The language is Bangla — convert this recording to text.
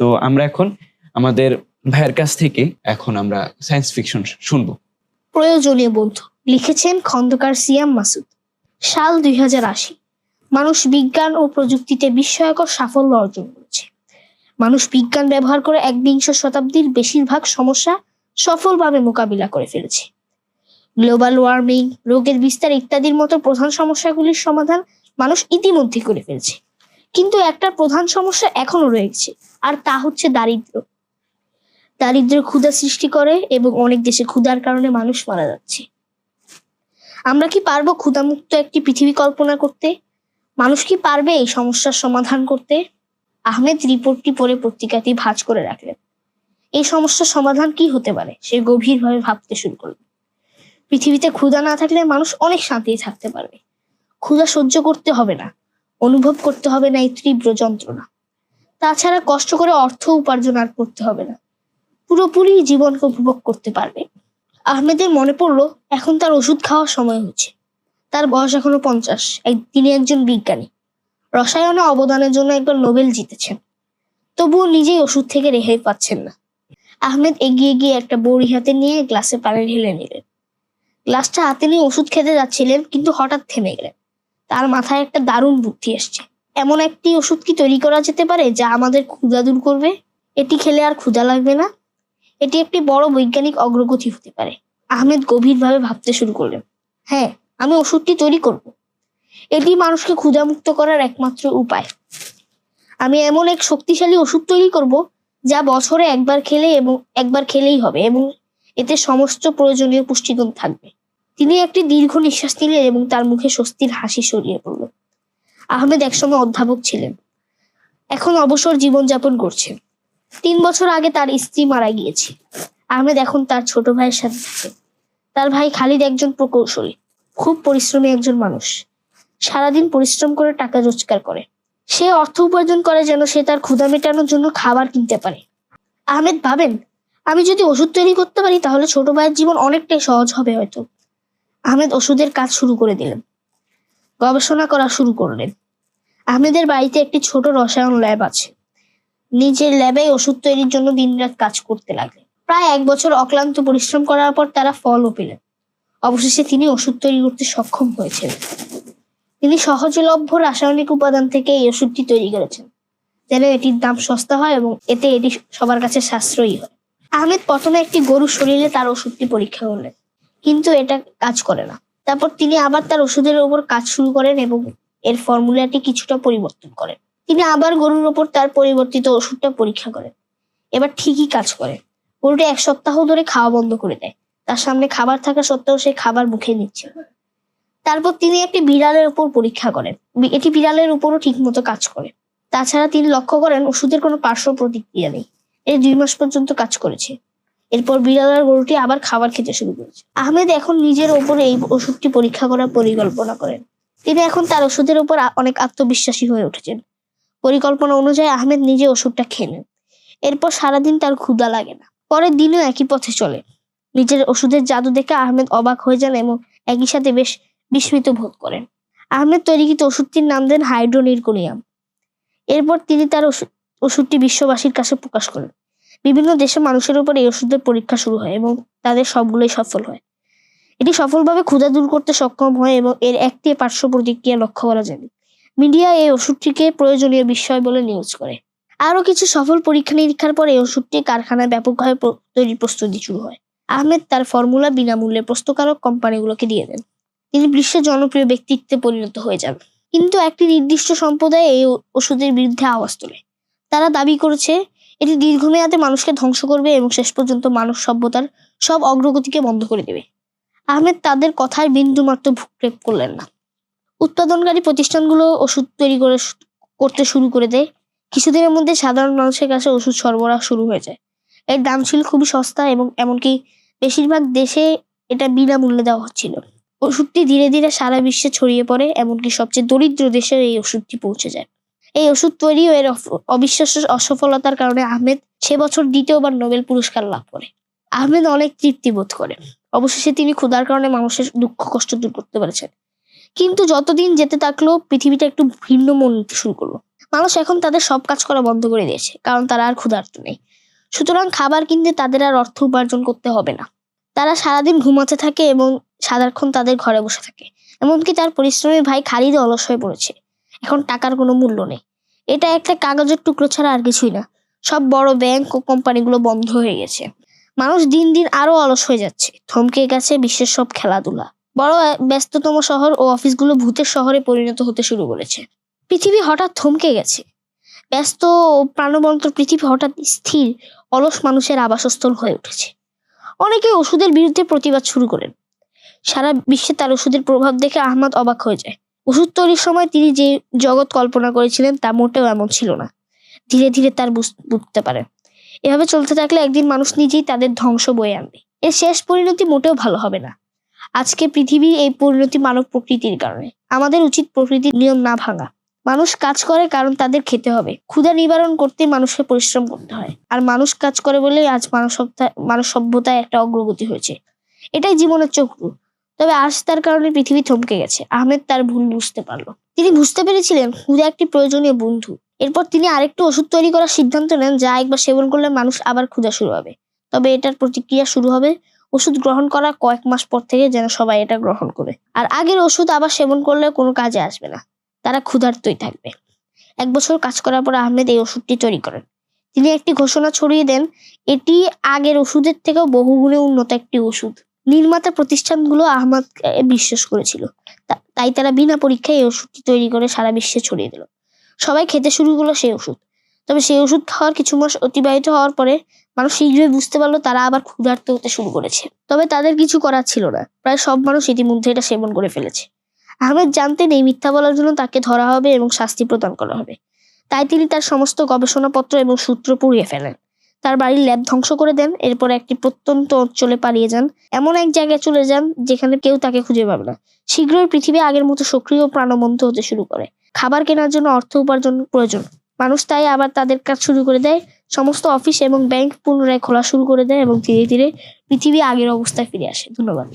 তো আমরা এখন আমাদের ভাইয়ের কাছ থেকে এখন আমরা সায়েন্স ফিকশন শুনব। প্রয়োজনীয় বন্ধু, লিখেছেন খন্দকার সিয়াম মাসুদ, সাল দুই মানুষ বিজ্ঞান ও প্রযুক্তিতে বিস্ময়কর সাফল্য অর্জন করেছে। মানুষ বিজ্ঞান ব্যবহার করে একবিংশ শতাব্দীর বেশিরভাগ সমস্যা সফলভাবে মোকাবিলা করে ফেলেছে। গ্লোবাল ওয়ার্মিং, রোগের বিস্তার ইত্যাদির মতো প্রধান সমস্যাগুলির সমাধান মানুষ ইতিমধ্যে করে ফেলছে। কিন্তু একটা প্রধান সমস্যা এখনও রয়েছে আর তা হচ্ছে দারিদ্র। দারিদ্র ক্ষুধা সৃষ্টি করে এবং অনেক দেশে ক্ষুধার কারণে মানুষ মারা যাচ্ছে। আমরা কি পারব ক্ষুধামুক্ত একটি পৃথিবী কল্পনা করতে? মানুষ কি পারবে এই সমস্যার সমাধান করতে? আহমেদ রিপোর্টটি পড়ে পত্রিকাটি ভাঁজ করে রাখলেন। এই সমস্যার সমাধান কি হতে পারে সে গভীরভাবে ভাবতে শুরু করল পৃথিবীতে ক্ষুধা না থাকলে মানুষ অনেক শান্তিতে থাকতে পারবে। ক্ষুধা সহ্য করতে হবে না, অনুভব করতে হবে না এই তীব্র যন্ত্রণা। তাছাড়া কষ্ট করে অর্থ উপার্জন আর করতে হবে না। পুরোপুরি জীবনকে উপভোগ করতে পারবে। আহমেদের মনে পড়ল, এখন তার ওষুধ খাওয়ার সময় হচ্ছে তার বয়স এখনও পঞ্চাশ তিনি একজন বিজ্ঞানী। রসায়নে অবদানের জন্য একবার নোবেল জিতেছেন। তবুও নিজেই ওষুধ থেকে রেহাই পাচ্ছেন না। আহমেদ এগিয়ে গিয়ে একটা বড়ি হাতে নিয়ে গ্লাসে পানি ঢেলে নিলেন। গ্লাসটা হাতে নিয়ে ওষুধ খেতে যাচ্ছিলেন, কিন্তু হঠাৎ থেমে গেলেন। তার মাথায় একটা দারুণ বুদ্ধি এসছে। এমন একটি ওষুধ কি তৈরি করা যেতে পারে যা আমাদের ক্ষুধা দূর করবে? এটি খেলে আর ক্ষুধা লাগবে না। এটি একটি বড় বৈজ্ঞানিক অগ্রগতি হতে পারে। আহমেদ গভীরভাবে ভাবতে শুরু করলেন। হ্যাঁ আমি ওষুধটি তৈরি করব। এটি মানুষকে ক্ষুধামুক্ত করার একমাত্র উপায়। আমি এমন এক শক্তিশালী ওষুধ তৈরি করব যা বছরে একবার খেলে এবং একবার খেলেই হবে এবং এতে সমস্ত প্রয়োজনীয় পুষ্টিগুণ থাকবে। তিনি একটি দীর্ঘ নিঃশ্বাস নিলেন এবং তার মুখে স্বস্তির হাসি সরিয়ে পড়ল। আহমেদ একসময় অধ্যাপক ছিলেন। এখন অবসর জীবনযাপন করছেন তিন বছর আগে তার স্ত্রী মারা গিয়েছে। আহমেদ এখন তার ছোট ভাইয়ের সাথে থাকে। তার ভাই খালিদ একজন প্রকৌশলী। খুব পরিশ্রমী একজন মানুষ। সারাদিন পরিশ্রম করে টাকা রোজগার করে। সে অর্থ উপার্জন করে যেন সে তার ক্ষুধা মেটানোর জন্য খাবার কিনতে পারে। আহমেদ ভাবেন, আমি যদি ওষুধ তৈরি করতে পারি তাহলে ছোট ভাইয়ের জীবন অনেকটাই সহজ হবে হয়তো। আহমেদ ওষুধের কাজ শুরু করে দিলেন। গবেষণা করা শুরু করলেন। আহমেদের বাড়িতে একটি ছোট রসায়ন ল্যাব আছে। নিজের ল্যাবে ওষুধ তৈরির জন্য দিনরাত কাজ করতে লাগলেন প্রায় এক বছর অক্লান্ত পরিশ্রম করার পর তারা ফলও পেলেন। অবশেষে তিনি ওষুধ তৈরি করতে সক্ষম হয়েছেন। তিনি সহজলভ্য রাসায়নিক উপাদান থেকে এই ওষুধটি তৈরি করেছেন, যেন এটির দাম সস্তা হয় এবং এতে এটি সবার কাছে সাশ্রয়ী হয়। আহমেদ প্রথমে একটি গরুর শরীরে তার ওষুধটি পরীক্ষা করলেন, কিন্তু এটা কাজ করে না। তারপর তিনি আবার তার ওষুধের উপর কাজ শুরু করেন এবং এর ফর্মুলাটি কিছুটা পরিবর্তন করেন। তিনি আবার গরুর ওপর তার পরিবর্তিত ওষুধটা পরীক্ষা করেন। এবার ঠিকই কাজ করে। গরুটি এক সপ্তাহ ধরে খাওয়া বন্ধ করে দেয়। তার সামনে খাবার থাকা সত্ত্বেও সে খাবার মুখে নিচ্ছে তারপর তিনি একটি বিড়ালের উপর পরীক্ষা করেন। এটি বিড়ালের উপরও ঠিকমতো কাজ করে। তাছাড়া তিনি লক্ষ্য করেন ওষুধের কোনো পার্শ্ব প্রতিক্রিয়া নেই। এর দুই মাস পর্যন্ত কাজ করেছে। এরপর বিড়ালের গরুটি আবার খাবার খেতে শুরু করেছে। আহমেদ এখন নিজের ওপরে এই ওষুধটি পরীক্ষা করার পরিকল্পনা করেন। তিনি এখন তার ওষুধের উপর অনেক আত্মবিশ্বাসী হয়ে উঠেছেন। পরিকল্পনা অনুযায়ী আহমেদ নিজে ওষুধটা খেয়ে নেন। এরপর সারাদিন তার ক্ষুধা লাগে না। পরের দিনও একই পথে চলে। নিজের ওষুধের জাদু দেখে আহমেদ অবাক হয়ে যান এবং একই সাথে বেশ বিস্মিত বোধ করেন। আহমেদ তৈরিকৃত ওষুধটির নাম দেন হাইড্রোনিরকোনিয়াম। এরপর তিনি তার ওষুধ ওষুধটি বিশ্ববাসীর কাছে প্রকাশ করেন। বিভিন্ন দেশে মানুষের উপর এই ওষুধের পরীক্ষা শুরু হয় এবং তাদের সবগুলোই সফল হয়। এটি সফলভাবে ক্ষুধা দূর করতে সক্ষম হয় এবং এর একটি পার্শ্ব প্রতিক্রিয়া লক্ষ্য করা যাবে। মিডিয়া এই ওষুধটিকে প্রয়োজনীয় বিষয় বলে নিউজ করে। আরও কিছু সফল পরীক্ষা নিরীক্ষার পর এই ওষুধটি কারখানায় ব্যাপকভাবে তৈরির প্রস্তুতি শুরু হয়। আহমেদ তার ফর্মুলা বিনামূল্যে প্রস্তুতকারক কোম্পানিগুলোকে দিয়ে দেন। তিনি বিশ্বের জনপ্রিয় ব্যক্তিত্বে পরিণত হয়ে যান। কিন্তু একটি নির্দিষ্ট সম্প্রদায় এই ওষুধের বিরুদ্ধে আওয়াজ তোলে। তারা দাবি করেছে, এটি দীর্ঘমেয়াদে মানুষকে ধ্বংস করবে এবং শেষ পর্যন্ত মানব সভ্যতার সব অগ্রগতিকে বন্ধ করে দেবে। আহমেদ তাদের কথায় বিন্দুমাত্র ভ্রুক্ষেপ করলেন না। উৎপাদনকারী প্রতিষ্ঠানগুলো ওষুধ তৈরি করে করতে শুরু করে দেয়। কিছুদিনের মধ্যে সাধারণ মানুষের কাছে ওষুধ সরবরাহ শুরু হয়ে যায়। এর দাম ছিল খুবই সস্তা এবং এমনকি বেশিরভাগ দেশে এটা বিনামূল্যে দেওয়া হচ্ছিল। ওষুধটি ধীরে ধীরে সারা বিশ্বে ছড়িয়ে পড়ে, এমনকি সবচেয়ে দরিদ্র দেশেও এই ওষুধটি পৌঁছে যায়। এই ওষুধ তৈরি ও এর অবিশ্বাস্য অসফলতার কারণে আহমেদ সে বছর দ্বিতীয়বার নোবেল পুরস্কার লাভ করে। আহমেদ অনেক তৃপ্তি বোধ করে। অবশেষে তিনি ক্ষুধার কারণে মানুষের দুঃখ, কষ্ট দূর করতে পেরেছেন। কিন্তু যতদিন যেতে থাকল, পৃথিবীটা একটু ভিন্ন মন নিতে শুরু করল। মানুষ এখন তাদের সব কাজ করা বন্ধ করে দিয়েছে, কারণ তারা আর ক্ষুধার্ত নেই। সুতরাং খাবার কিনতে তাদের আর অর্থ উপার্জন করতে হবে না। তারা সারাদিন ঘুমাতে থাকে এবং সারাক্ষণ তাদের ঘরে বসে থাকে। এমনকি তার পরিশ্রমী ভাই খালিদও অলস হয়ে পড়েছে। এখন টাকার কোনো মূল্য নেই। এটা একটা কাগজের টুকরো ছাড়া আর কিছুই না। সব বড় ব্যাংক ও কোম্পানিগুলো বন্ধ হয়ে গেছে। মানুষ দিন দিন আরও অলস হয়ে যাচ্ছে। থমকে গেছে বিশ্বের সব খেলাধুলা। বড় ব্যস্ততম শহর ও অফিসগুলো ভূতের শহরে পরিণত হতে শুরু করেছে। পৃথিবী হঠাৎ থমকে গেছে। ব্যস্ত প্রাণবন্ত পৃথিবী হঠাৎ স্থির, অলস মানুষের আবাসস্থল হয়ে উঠেছে। অনেকে ওষুধের বিরুদ্ধে প্রতিবাদ শুরু করেন। সারা বিশ্বে তার ওষুধের প্রভাব দেখে আহমদ অবাক হয়ে যায়। ওষুধ তৈরির সময় তিনি যে জগৎ কল্পনা করেছিলেন তা মোটেও এমন ছিল না। ধীরে ধীরে তার বুঝ- বুঝতে পারে এভাবে চলতে থাকলে একদিন মানুষ নিজেই তাদের ধ্বংস বয়ে আনবে। এর শেষ পরিণতি মোটেও ভালো হবে না। আজকে পৃথিবীর এই পরিণতি মানব প্রকৃতির কারণে। আমাদের উচিত প্রকৃতির নিয়ম না ভাঙা। মানুষ কাজ করে কারণ তাদের খেতে হবে। ক্ষুধা নিবারণ করতে মানুষকে পরিশ্রম করতে হয়। আর মানুষ কাজ করে বলেই আজ মানব মানব সভ্যতায় একটা অগ্রগতি হয়েছে। এটাই জীবনের চক্র তবে আজ তার কারণে পৃথিবী থমকে গেছে। আহমেদ তার ভুল বুঝতে পারল। তিনি বুঝতে পেরেছিলেন, ক্ষুধা একটি প্রয়োজনীয় বন্ধু। এরপর তিনি আরেকটু ওষুধ তৈরি করার সিদ্ধান্ত নেন, যা একবার সেবন করলে মানুষ আবার ক্ষুধা শুরু হবে। তবে এটার প্রতিক্রিয়া শুরু হবে ওষুধ গ্রহণ করার কয়েক মাস পর থেকে যেন সবাই এটা গ্রহণ করে। আর আগের ওষুধ আবার সেবন করলে কোনো কাজে আসবে না, তারা ক্ষুধার্তই থাকবে। এক বছর কাজ করার পর আহমেদ এই ওষুধটি তৈরি করেন। তিনি একটি ঘোষণা ছড়িয়ে দেন, এটি আগের ওষুধের থেকেও বহুগুণে উন্নত একটি ওষুধ। নির্মাতা প্রতিষ্ঠানগুলো আহমদ বিশ্বাস করেছিল। তাই তারা বিনা পরীক্ষায় এই ওষুধটি তৈরি করে সারা বিশ্বে ছড়িয়ে দিল। সবাই খেতে শুরু করল সেই ওষুধ। তবে সেই ওষুধ খাওয়ার কিছু মাস অতিবাহিত হওয়ার পরে মানুষ শীঘ্রই বুঝতে পারল তারা আবার ক্ষুধার্ত হতে শুরু করেছে। তবে তাদের কিছু করার ছিল না। প্রায় সব মানুষ ইতিমধ্যে এটা সেবন করে ফেলেছে। আহমেদ জানতেন এই মিথ্যা বলার জন্য তাকে ধরা হবে এবং শাস্তি প্রদান করা হবে। তাই তিনি তার সমস্ত গবেষণাপত্র এবং সূত্র পুড়িয়ে ফেলেন। তার বাড়ির ল্যাব ধ্বংস করে দেন, এরপর একটি প্রত্যন্ত অঞ্চলে পালিয়ে যান। এমন এক জায়গায় চলে যান যেখানে কেউ তাকে খুঁজে পাবে না। শীঘ্রই পৃথিবী আগের মতো সক্রিয় প্রাণবন্ত হতে শুরু করে। খাবার কেনার জন্য অর্থ উপার্জন প্রয়োজন। মানুষ তাই আবার তাদের কাজ শুরু করে দেয়। সমস্ত অফিস এবং ব্যাংক পুনরায় খোলা শুরু করে দেয় এবং ধীরে ধীরে পৃথিবী আগের অবস্থায় ফিরে আসে। ধন্যবাদ।